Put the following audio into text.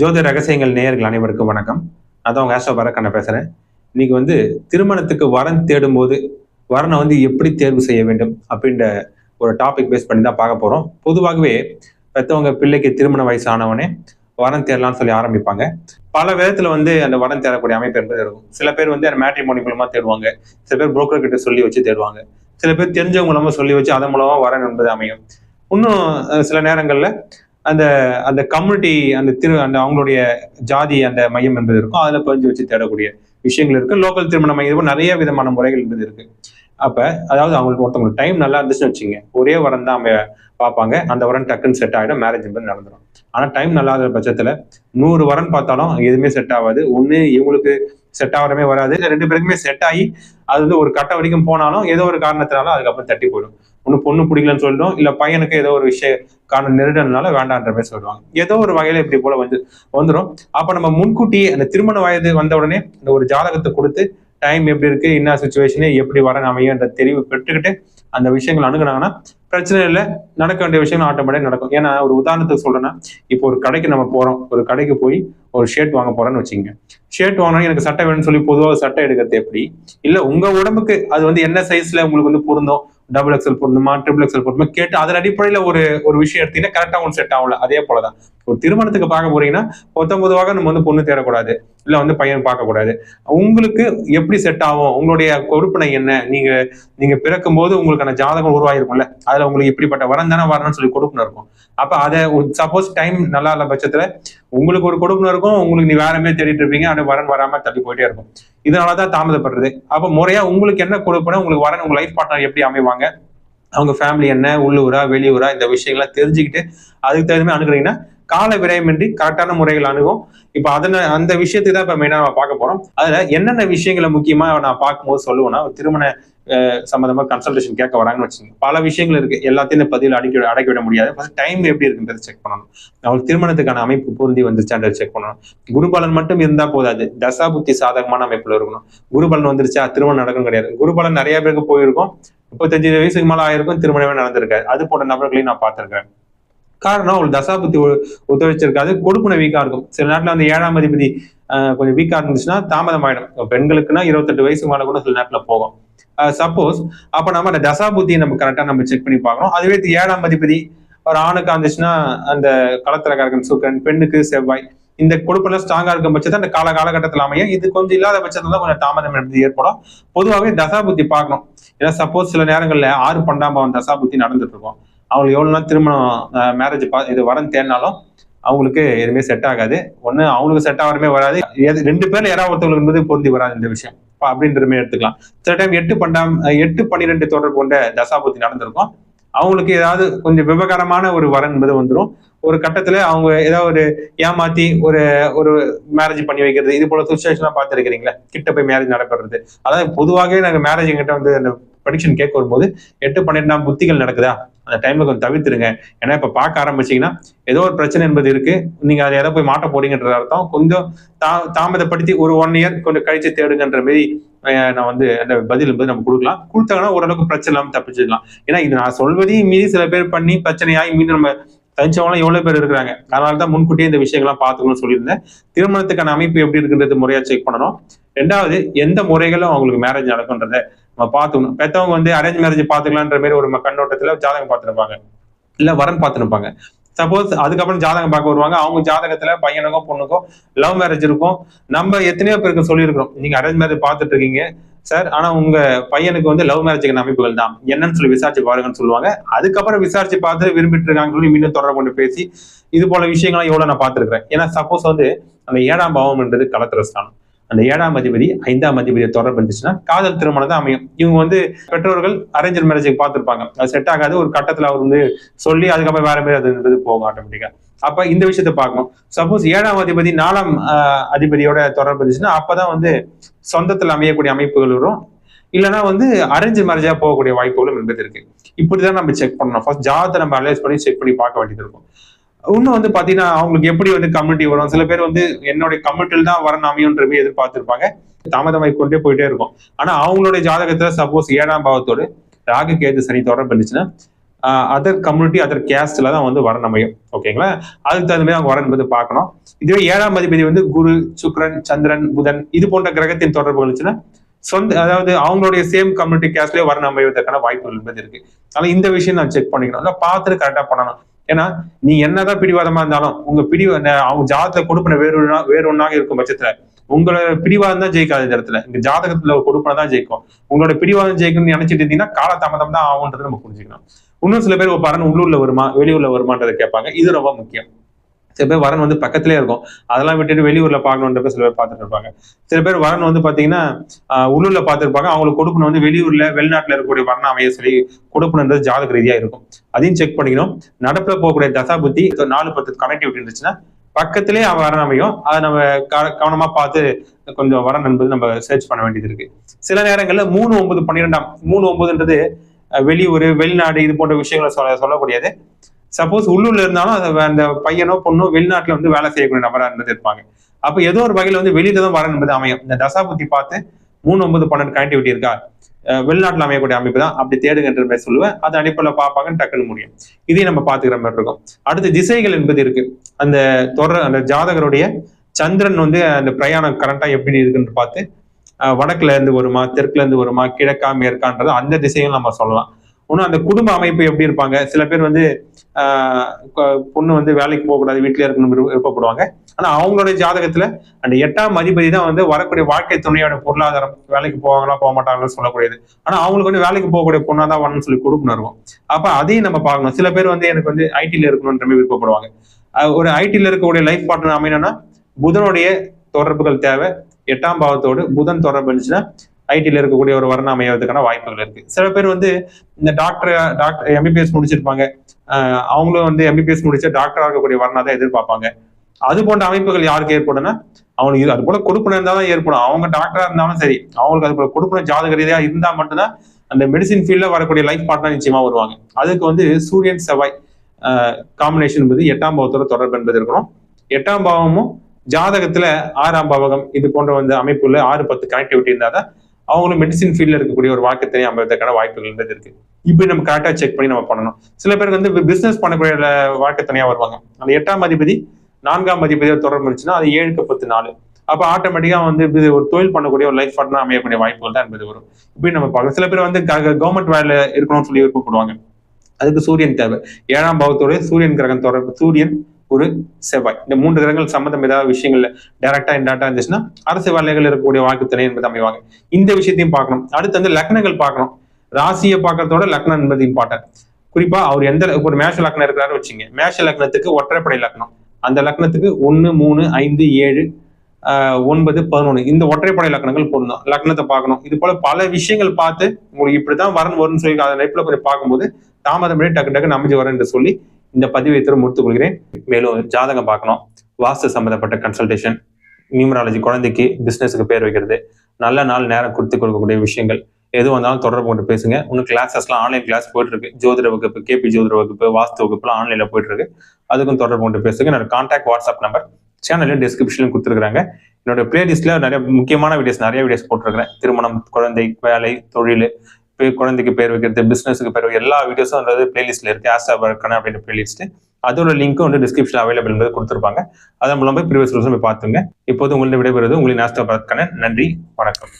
ஜோதி ரகசியங்கள் நேயர்கள் அனைவருக்கும் வணக்கம். அதான் உங்க ஆசோ பரக்கண்ண பேசுறேன். இன்னைக்கு வந்து திருமணத்துக்கு வரன் தேடும் போது வரனை வந்து எப்படி தேர்வு செய்ய வேண்டும் அப்படின்ற ஒரு டாபிக் பேஸ் பண்ணி தான் பார்க்க போறோம். பொதுவாகவே பெற்றவங்க பிள்ளைக்கு திருமண வயசு ஆனவனே வரன் தேடலாம்னு சொல்லி ஆரம்பிப்பாங்க. பல விதத்துல வந்து அந்த வரன் தேடக்கூடிய அமைப்பு என்பது இருக்கும். சில பேர் வந்து அந்த மேட்ரிமோனி மூலமா தேடுவாங்க. சில பேர் புரோக்கர் கிட்ட சொல்லி வச்சு தேடுவாங்க. சில பேர் தெரிஞ்சவங்க மூலமா சொல்லி வச்சு அதன் மூலமா வரன் என்பது அமையும். இன்னும் சில நேரங்கள்ல அந்த அந்த கம்யூனிட்டி அந்த திரு அந்த அவங்களுடைய ஜாதி அந்த மையம் என்பது இருக்கும். அதில் பதிஞ்சு வச்சு தேடக்கூடிய விஷயங்கள் இருக்கு. லோக்கல் திருமண மையம் நிறைய விதமான முறைகள் என்பது இருக்கு. அப்ப அதாவது அவங்களுக்கு ஒருத்தவங்களுக்கு டைம் நல்லா இருந்துச்சுன்னு வச்சுங்க ஒரே வரம் தான் அவங்க பார்ப்பாங்க. அந்த வரன் டக்குன்னு செட் ஆகிடும் மேரேஜ் என்பது நடந்துடும் ஆனா டைம் நல்லா இல்லாத பட்சத்துல நூறு வரன் பார்த்தாலும் எதுவுமே செட் ஆகாது. ஒண்ணு இவங்களுக்கு செட் ஆகிறமே வராது. ரெண்டு பேருக்குமே செட் ஆகி அது வந்து ஒரு கட்ட வரைக்கும் போனாலும் ஏதோ ஒரு காரணத்தினால அதுக்கப்புறம் தட்டி போயிடும். ஒன்று பொண்ணு பிடிக்கலன்னு சொல்லிடும் இல்லை பையனுக்கு ஏதோ ஒரு விஷய காரணம் நெருடனால வேண்டான்ற மாதிரி சொல்லுவாங்க. ஏதோ ஒரு வகையில இப்படி போல வந்து வந்துடும் அப்ப நம்ம முன்கூட்டியே அந்த திருமண வயது வந்த உடனே இந்த ஒரு ஜாதகத்தை கொடுத்து டைம் எப்படி இருக்கு என்ன சுச்சுவேஷனு எப்படி வர அமையுன்ற தெளிவு பெற்றுக்கிட்டு அந்த விஷயங்கள் அணுகுனாங்கன்னா பிரச்சனை இல்லை. நடக்க வேண்டிய விஷயங்கள் ஆட்டோமேட்டிக் நடக்கும். ஏன்னா ஒரு உதாரணத்துக்கு சொல்றேன்னா இப்போ ஒரு கடைக்கு நம்ம போறோம். ஒரு கடைக்கு போய் ஒரு ஷர்ட் வாங்க போறோம்னு வச்சுங்க ஷர்ட் வாங்கினா எனக்கு சட்டை வேணும்னு சொல்லி பொதுவாக சட்டை எடுக்கிறது எப்படி? இல்லை உங்க உடம்புக்கு அது வந்து என்ன சைஸ்ல உங்களுக்கு வந்து பொருந்தும்? டபுள் எக்ஸல் போடணுமா ட்ரிபிள் எக்ஸல் போடணுமா கேட்டு அதன் அடிப்படையில ஒரு ஒரு விஷயம் எடுத்தீங்கன்னா கரெக்டா உங்களுக்கு செட் ஆகல அதே போலதான். ஒரு திருமணத்துக்கு பார்க்க போறீங்கன்னா மொத்தம் பொதுவாக நம்ம வந்து பொண்ணு தேடக்கூடாது. இல்லை வந்து பையன் பார்க்கக்கூடாது. உங்களுக்கு எப்படி செட் ஆகும்? உங்களுடைய கொடுப்பனை என்ன? நீங்க நீங்க பிறக்கும் போது உங்களுக்கான ஜாதகம் உருவாயிருக்கும்ல. அதுல உங்களுக்கு இப்படிப்பட்ட வரம் தானே வரணும்னு சொல்லி கொடுக்கணும் இருக்கும். அப்ப அதை சப்போஸ் டைம் நல்லா இல்ல பட்சத்துல உங்களுக்கு ஒரு கொடுக்கணும் இருக்கும். உங்களுக்கு நீ வேற மாதிரி தேடிட்டு இருப்பீங்க. அது வரன் வராம தள்ளி போயிட்டே இருக்கும். இதனாலதான் தாமதப்படுறது. அப்ப முறையா உங்களுக்கு என்ன கொடுப்பன உங்களுக்கு வரன் உங்க லைஃப் பார்ட்னர் எப்படி அமைவாங்க அவங்க ஃபேமிலி என்ன உள்ளூரா வெளியூரா இந்த விஷயங்கள்லாம் தெரிஞ்சுக்கிட்டு அதுக்கு தகுந்த மாதிரி அணுகுறீங்கன்னா கால விரயமின்றி கரெக்டான முறைகள் அணுகும். இப்போ அதனை அந்த விஷயத்துக்கு தான் இப்போ மெயினாக நம்ம பார்க்க போறோம். அதுல என்னென்ன விஷயங்களை முக்கியமா நான் பார்க்கும்போது சொல்லுவேன்னா ஒரு திருமண சம்பந்தமா கன்சல்டேஷன் கேட்க வராங்கன்னு வச்சுங்க பல விஷயங்கள் இருக்கு. எல்லாத்தையும் இந்த பதிவில் அடக்கி அடக்கி விட முடியாது. ஃபர்ஸ்ட் டைம் எப்படி இருக்குன்றதை செக் பண்ணணும். அவங்களுக்கு திருமணத்துக்கான அமைப்பு பொருந்தி வந்துருச்சான்றதை செக் பண்ணணும். குருபலன் மட்டும் இருந்தா போதாது. தசா புத்தி சாதகமான அமைப்புல இருக்கணும். குருபலன் வந்துருச்சா? திருமணம் நடக்கும் கிடையாது. குருபலன் நிறைய பேருக்கு போயிருக்கும். முப்பத்தஞ்சு வயசுக்கு மேல ஆயிருக்கும் திருமணமே நடந்திருக்காது. அது போன்ற நபர்களையும் நான் பார்த்திருக்கேன் காரணம் அவள் தசாபுத்தி ஒத்துழைச்சிருக்காது கொடுப்புன வீக்கா இருக்கும். சில நேரத்துல வந்து ஏழாம் அதிபதி கொஞ்சம் வீக்கா இருந்துச்சுன்னா தாமதம் ஆயிடும் பெண்களுக்குன்னா இருபத்தெட்டு வயசு மேல கூட சில நேரத்துல போகும். சப்போஸ் அப்ப நம்ம அந்த தசாபுத்தியை நம்ம கரெக்டா நம்ம செக் பண்ணி பார்க்கணும். அதுவே ஏழாம் அதிபதி ஒரு ஆணுக்கு ஆந்துச்சுன்னா அந்த களத்திரக்காரகன் சுக்கரன் பெண்ணுக்கு செவ்வாய். இந்த கொடுப்பெல்லாம் ஸ்ட்ராங்கா இருக்கும் பட்சத்தை அந்த கால காலகட்டத்தில் அமையும். இது கொஞ்சம் இல்லாத பட்சத்துல தான் கொஞ்சம் தாமதம் என்பது ஏற்படும். பொதுவாகவே தசாபுத்தி பார்க்கணும். ஏன்னா சப்போஸ் சில நேரங்கள்ல ஆறு பன்னெண்டாம் தசாபுத்தி நடந்துட்டு இருக்கும். அவங்களுக்கு எவ்வளோ நாள் திருமணம் மேரேஜ் பா இது வரன்னு தேடினாலும் அவங்களுக்கு எதுவுமே செட் ஆகாது. ஒன்று அவங்களுக்கு செட் ஆகிறமே வராது. எது- ரெண்டு பேரும் யாராவது ஒருத்தவங்களுக்கு என்பது பொருந்தி வராது இந்த விஷயம். அப்ப அப்படின்றமே எடுத்துக்கலாம். சில டைம் எட்டு பன்னெண்டாம் எட்டு பன்னிரெண்டு தொடர் கொண்ட தசாபுத்தி நடந்திருக்கும். அவங்களுக்கு ஏதாவது கொஞ்சம் விவகாரமான ஒரு வரன் என்பது வந்துடும் ஒரு கட்டத்துல அவங்க ஏதாவது ஒரு ஏமாத்தி ஒரு ஒரு மேரேஜ் பண்ணி வைக்கிறது இது போல சுச்சுவேஷன்லாம் பார்த்துருக்கிறீங்களா? கிட்ட போய் மேரேஜ் நடக்கிறது அதாவது பொதுவாகவே நாங்கள் மேரேஜ் கிட்ட வந்து அந்த ப்ரடிக்ஷன் கேட்க வரும்போது எட்டு பன்னெண்டாம் புத்திகள் நடக்குதா? அந்த டைமை கொஞ்சம் தவிர்த்துருங்க. ஏன்னா இப்போ பார்க்க ஆரம்பிச்சீங்கன்னா ஏதோ ஒரு பிரச்சனை என்பது இருக்குது நீங்கள் அதை எதை போய் மாட்ட போறீங்கன்ற அர்த்தம். கொஞ்சம் தா தாமதப்படுத்தி ஒரு ஒன் இயர் கொஞ்சம் கழித்து தேடுங்கன்ற மாரி நான் வந்து அந்த பதில் என்பது நம்ம கொடுக்கலாம். கொடுத்தாங்கன்னா ஓரளவுக்கு பிரச்சனை இல்லாமல் தப்பிச்சிடலாம். ஏன்னா இது நான் சொல்வதையும் மீறி சில பேர் பண்ணி பிரச்சனையாகி மீண்டும் நம்ம தனிச்சவங்களாம் எவ்வளோ பேர் இருக்கிறாங்க. அதனால தான் முன்கூட்டியே இந்த விஷயங்கள்லாம் பார்த்துக்கணும்னு சொல்லியிருந்தேன். திருமணத்துக்கான அமைப்பு எப்படி இருக்குன்றது முறையாக செக் பண்ணணும். ரெண்டாவது எந்த முறைகளும் அவங்களுக்கு மேரேஜ் நடக்குன்றத பார்த்துக்கணும். பெற்றவங்க வந்து அரேஞ்ச் மேரேஜ் பார்த்துக்கலான்ற மாதிரி ஒரு கண்ணோட்டத்தில் ஜாதகம் பார்த்துருப்பாங்க. இல்லை வரன் பார்த்துருப்பாங்க. சப்போஸ் அதுக்கப்புறம் ஜாதகம் பார்க்க வருவாங்க. அவங்க ஜாதகத்துல பையனுக்கோ பொண்ணுக்கோ லவ் மேரேஜ் இருக்கும். நம்ம எத்தனையோ பேருக்கு சொல்லியிருக்கிறோம். நீங்க அரேஞ்ச் மேரேஜ் பார்த்துட்டு இருக்கீங்க சார் ஆனா உங்க பையனுக்கு வந்து லவ் மேரேஜுக்கான அமைப்புகள் தான்? என்னன்னு சொல்லி விசாரிச்சு பாருங்கன்னு சொல்லுவாங்க. அதுக்கப்புறம் விசாரிச்சு பார்த்து விரும்பிட்டு இருக்காங்கன்னு சொல்லி மீண்டும் தொடர்பு கொண்டு பேசி இது போல விஷயங்கள்லாம் எவ்வளவு நான் பார்த்திருக்கிறேன். ஏன்னா சப்போஸ் வந்து அந்த ஏழாம் பாவம்ன்றது கலத்திரஸ்தானம் அந்த ஏழாம் அதிபதி ஐந்தாம் அதிபதியை தொடர்பு இருந்துச்சுன்னா காதல் திருமணம் தான் அமையும். இவங்க வந்து பெற்றோர்கள் அரேஞ்சர் மேரேஜுக்கு பார்த்திருப்பாங்க. அது செட் ஆகாது ஒரு கட்டத்தில் அவர் வந்து சொல்லி அதுக்கப்புறம் வேற மாதிரி அது என்பது போகும் ஆட்டோமேட்டிக்கா அப்ப இந்த விஷயத்த பார்க்கணும். சப்போஸ் ஏழாம் அதிபதி நாலாம் அதிபதியோட தொடர்பு இருந்துச்சுன்னா அப்பதான் வந்து சொந்தத்துல அமையக்கூடிய அமைப்புகள் வரும். இல்லைன்னா வந்து அரேஞ்ச் மேரேஜா போகக்கூடிய வாய்ப்புகளும் என்பது இருக்கு. இப்படிதான் நம்ம செக் பண்ணணும். ஃபர்ஸ்ட் ஜாதத்தை நம்ம அனலைஸ் பண்ணி செக் பண்ணி பார்க்க வேண்டியது இருக்கும். இன்னும் வந்து பாத்தீங்கன்னா அவங்களுக்கு எப்படி வந்து கம்யூனிட்டி வரும்? சில பேர் வந்து என்னுடைய கம்யூனிட்டியில் தான் வரணும் அமையுன்ற மாதிரி எதிர்பார்த்திருப்பாங்க. தாமதமாய் கொண்டே போயிட்டே இருக்கும். ஆனா அவங்களுடைய ஜாதகத்துல சப்போஸ் ஏழாம் பாவத்தோடு ராகு கேது சனி தொடர்பு இருந்துச்சுன்னா அதர் கம்யூனிட்டி அதர் கேஸ்ட்ல தான் வந்து வரன் அமையும். ஓகேங்களா? அதுக்கு தகுந்த மாதிரி அவங்க வரன் என்பது பார்க்கணும். இதுவே ஏழாம் அதிபதி வந்து குரு சுக்ரன் சந்திரன் புதன் இது போன்ற கிரகத்தின் தொடர்பு இருந்துச்சுன்னா சொந்த அதாவது அவங்களுடைய சேம் கம்யூனிட்டி கேஸ்ட்லயே வரன் அமைவதற்கான வாய்ப்புகள் என்பது இருக்கு. அதனால இந்த விஷயம் நான் செக் பண்ணிக்கணும். இல்லை பார்த்துட்டு கரெக்டா பண்ணணும். ஏன்னா நீ என்னதான் பிடிவாதமா இருந்தாலும் உங்க பிடி அவங்க ஜாதகத்தை கொடுப்பின வேறு ஒண்ணா- வேறு ஒன்றாக இருக்கும் பட்சத்துல உங்களோட பிடிவாதம் தான் ஜெயிக்காது இந்த இடத்துல. இந்த ஜாதகத்துல கொடுப்பனை தான் ஜெயிக்கும். உங்களோட பிடிவாதம் ஜெயிக்கணும்னு நினைச்சிட்டு இருந்தீங்கன்னா காலதாமதம் தான் ஆகும்ன்றது நம்ம புரிஞ்சுக்கணும். இன்னும் சில பேர் பரன் உள்ளூர்ல வருமா? வெளியூர்ல வருமான்றதை கேட்பாங்க. இது ரொம்ப முக்கியம். சில பேர் வரன் வந்து பக்கத்திலே இருக்கும். அதெல்லாம் விட்டுட்டு வெளியூர்ல பார்க்கணுன்றப்ப சில பேர் பார்த்துட்டு இருப்பாங்க. சில பேர் வரன் வந்து பாத்தீங்கன்னா ஆஹ் உள்ளூர்ல பார்த்துருப்பாங்க. அவங்களுக்கு கொடுக்கணும் வந்து வெளியூர்ல வெளிநாட்டுல இருக்கக்கூடிய வரண அமைய சொல்லி கொடுக்கணுன்றது ஜாதக ரீதியா இருக்கும். அதையும் செக் பண்ணிக்கணும். நடப்புல போகக்கூடிய தசா புத்தி நாலு பத்து கனெக்டிவிட்டி இருந்துச்சுன்னா பக்கத்திலே அவன் வரன் அமையும் அதை நம்ம க- கவனமா பார்த்து கொஞ்சம் வரன் என்பது நம்ம சர்ச் பண்ண வேண்டியது இருக்கு. சில நேரங்கள்ல மூணு ஒன்பது பன்னிரெண்டாம் மூணு ஒன்பதுன்றது வெளியூர் வெளிநாடு இது போன்ற விஷயங்களை சொல்ல சொல்லக்கூடியது. சப்போஸ் உள்ளூர்ல இருந்தாலும் அதை அந்த பையனோ பொண்ணோ வெளிநாட்டுல வந்து வேலை செய்யக்கூடிய நபரா இருந்தது இருப்பாங்க. அப்ப ஏதோ ஒரு வகையில வந்து வெளியில தான் வரணும் என்பது அமையும். இந்த தசாபுத்தி பார்த்து மூணு ஒன்பது பன்னெண்டு கனெக்டிவிட்டி இருக்கா வெளிநாட்டில் அமையக்கூடிய அமைப்பு தான். அப்படி தேடுங்கன்ற மாதிரி சொல்லுவேன். அது அடிப்படையில் பார்ப்பாங்கன்னு டக்குன்னு முடியும். இதையும் நம்ம பார்த்துக்கிற மாதிரி இருக்கும். அடுத்து திசைகள் என்பது இருக்கு. அந்த தொடர் அந்த ஜாதகருடைய சந்திரன் வந்து அந்த பிரயாணம் கரண்டா எப்படி இருக்குன்னு பார்த்து வடக்குல இருந்து வருமா தெற்குல இருந்து வருமா கிழக்கா மேற்கான்றது அந்த திசையும் நம்ம சொல்லலாம். இன்னும் அந்த குடும்ப அமைப்பு எப்படி இருப்பாங்க? சில பேர் வந்து பொண்ணு வந்து வேலைக்கு போகக்கூடாது வீட்டிலே இருக்கணும் விருப்பப்படுவாங்க. ஆனால் அவங்களுடைய ஜாதகத்தில் அந்த எட்டாம் அதிபதி தான் வந்து வரக்கூடிய வாழ்க்கை துணையோட பொருளாதாரம். வேலைக்கு போவாங்களா போக மாட்டாங்களான்னு சொல்லக்கூடியது. ஆனால் அவங்களுக்கு வந்து வேலைக்கு போகக்கூடிய பொண்ணாக தான் வரணும்னு சொல்லி கொடுக்கணும் இருக்கும். அப்போ அதையும் நம்ம பார்க்கணும். சில பேர் வந்து எனக்கு வந்து ஐடியில் இருக்கணும்ன்ற மாதிரி விருப்பப்படுவாங்க. ஒரு ஐடியில் இருக்கக்கூடிய லைஃப் பார்ட்னர் அமையணும்னா புதனுடைய தொடர்புகள் தேவை. எட்டாம் பாவத்தோடு புதன் தொடர்பு இருந்துச்சுன்னா ஐடியில் இருக்கக்கூடிய ஒரு வர்ணம் அமையறதுக்கான வாய்ப்புகள் இருக்கு. சில பேர் வந்து இந்த டாக்டர் டாக்டர் எம்பிபிஎஸ் முடிச்சிருப்பாங்க. அவங்களும் வந்து எம்பிபிஎஸ் முடிச்ச டாக்டர் இருக்கக்கூடிய வர்ணா தான் எதிர்பார்ப்பாங்க. அது போன்ற அமைப்புகள் யாருக்கு ஏற்படும்னா அவங்களுக்கு இது- அது போல கொடுப்பனம் இருந்தா தான் ஏற்படும். அவங்க டாக்டரா இருந்தாலும் சரி அவங்களுக்கு அது போல கொடுப்பனம் ஜாதக ரீதியா இருந்தா மட்டும்தான் அந்த மெடிசின் ஃபீல்ட்ல வரக்கூடிய லைஃப் பார்ட்னர் நிச்சயமா வருவாங்க. அதுக்கு வந்து சூரியன் செவ்வாய் காம்பினேஷன் என்பது எட்டாம் பாவத்தோட தொடர்பு என்பது இருக்கணும். எட்டாம் பாவமும் ஜாதகத்துல ஆறாம் பாவகம் இது போன்ற வந்து அமைப்புல ஆறு பத்து கனெக்டிவிட்டி இருந்தால் தான் அவங்களும் மெடிசின் ஃபீல்டில் இருக்கக்கூடிய ஒரு வாழ்க்கை அமைவதற்கான வாய்ப்புகள் இருக்கு. இப்படி நம்ம கரெக்டாக செக் பண்ணி நம்ம பண்ணணும். சில பேருக்கு வந்து பிசினஸ் பண்ணக்கூடிய வாழ்க்கை தனியாக வருவாங்க. அந்த எட்டாம் அதிபதி நான்காம் அதிபதியோட தொடர்பு இருந்துச்சுன்னா அது ஏழுக்கு பத்து நாலு. அப்ப ஆட்டோமேட்டிக்கா வந்து இது ஒரு தொழில் பண்ணக்கூடிய ஒரு லைஃப் பார்ட்னர் அமையக்கூடிய வாய்ப்புகள் தான் என்பது வரும். இப்படி நம்ம பார்க்கலாம். சில பேர் வந்து கவர்மெண்ட் வேலை இருக்கணும்னு சொல்லி விருப்பப்படுவாங்க. அதுக்கு சூரியன் தேவை. ஏழாம் பாவத்தோடய சூரியன் கிரகம் தொடர்பு சூரியன் ஒரு செவ்வாய். இந்த மூன்று கிரகங்கள் சம்பந்தம் ஏதாவது விஷயங்கள்ல டைரக்டா இன்டாட்டா இருந்துச்சுன்னா அரசு வேலைகள் இருக்கக்கூடிய வாழ்க்கை துணை என்பது அமைவாங்க. இந்த விஷயத்தையும் பார்க்கணும். அடுத்து வந்து லக்னங்கள் பார்க்கணும். ராசியை பார்க்கறதோட லக்னம் என்பது இம்பார்ட்டன்ட் குறிப்பா அவர் எந்த ஒரு மேஷ லக்னம் இருக்கிறாரு வச்சுங்க. மேஷ லக்னத்துக்கு ஒற்றைப்படை லக்னம். அந்த லக்னத்துக்கு ஒன்னு மூணு ஐந்து ஏழு ஆஹ் ஒன்பது பதினொன்று இந்த ஒற்றைப்படை லக்னங்கள் பொருந்தும். லக்னத்தை பார்க்கணும். இது போல பல விஷயங்கள் பார்த்து உங்களுக்கு இப்படிதான் வரணும் வரும்னு சொல்லி அதை லைஃப்ல கொஞ்சம் பார்க்கும்போது தாமதம் டக்கு டக்குன்னு அமைஞ்சு வரேன் என்று சொல்லி இந்த பதிவை இத்தனை முடித்துக் கொள்கிறேன் மேலும் ஜாதகம் பார்க்கணும். வாஸ்து சம்பந்தப்பட்ட கன்சல்டேஷன் நியூமராலஜி குழந்தைக்கு பிஸ்னஸுக்கு பேர் வைக்கிறது. நல்ல நாள் நேரம் கொடுத்து கொடுக்கக்கூடிய விஷயங்கள். எது வந்தாலும் தொடர்பு கொண்டு பேசுங்க. இன்னும் கிளாஸஸ்லாம் ஆன்லைன் கிளாஸ் போயிட்டு இருக்கு ஜோதிட வகுப்பு கேபி ஜோதிட வகுப்பு வாஸ்து வகுப்புலாம் ஆன்லைனில் போயிட்டு இருக்கு அதுக்கும் தொடர்பு கொண்டு பேசுங்க. என்னோட கான்டாக்ட் வாட்ஸ்அப் நம்பர் சேனல்ல டிஸ்கிரிப்ஷன்ல கொடுத்துருக்காங்க என்னோட பிளேலிஸ்ட்ல நிறைய முக்கியமான வீடியோஸ் நிறைய வீடியோஸ் போட்டிருக்கிறேன். திருமணம் குழந்தை வேலை தொழில் குழந்தைக்கு பேர் வைக்கிறது பிஸ்னஸுக்கு பேர் எல்லா வீடியோஸும் வந்து பிளேலிஸ்ட்ல இருக்கு. ஆஸ்டா வர்க்கன அப்படின்ற பிளேலிஸ்ட் அதோட லிங்க்கும் வந்து டிஸ்கிரிப்ஷன் அவைலபிள் என்பது கொடுத்துருப்பாங்க. அதன் மூலம் போய் ப்ரீவியஸ் போய் பார்த்துங்க. இப்போது உங்களுடைய விடைபெறுவது உங்களின் ஆஸ்டா வர்க்கன நன்றி வணக்கம்.